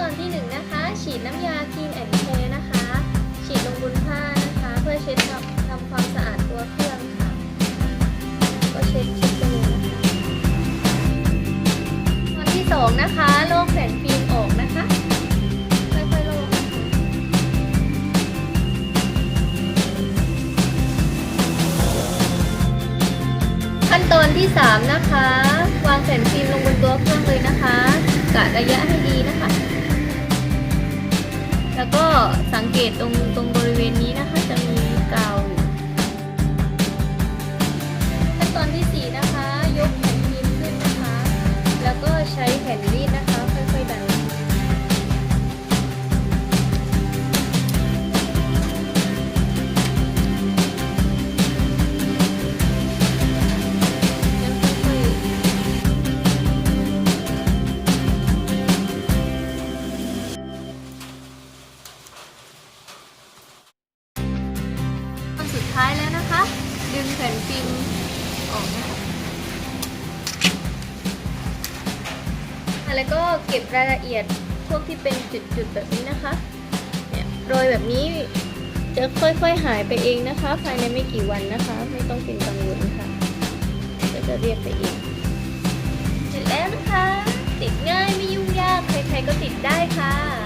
ตอนที่หนึ่งนะคะ ฉีดน้ำยา Clean and Care นะคะ ฉีดลงบนผ้านะคะ เพื่อเช็ดทำความสะอาดตัวเครื่องค่ะ ก็เช็ดเช็ดไปเลยนะคะตอนที่สองนะคะโลกแผ่นฟิล์มออกนะคะค่อยๆโลกนะคะขั้นตอนที่ 3 นะคะ วางแผ่นฟิล์มลงบนตัวเครื่องเลยนะคะ กะระยะให้ดีนะคะ แล้วก็สังเกตตรงตรงบริเวณนี้นะคะจะมี สุดท้ายแล้วนะคะ ดึงแผ่นฟิล์มออกนะคะแล้วก็เก็บรายละเอียดพวกที่เป็นจุดๆแบบนี้นะคะเนี่ยโรยแบบนี้จะค่อยๆหายไปเองนะคะ ภายในไม่กี่วันนะคะ ไม่ต้องเป็นกังวลค่ะก็จะเรียกไปเองเสร็จแล้วนะคะ ติดง่ายไม่ยุ่งยากใครๆก็ติดได้ค่ะ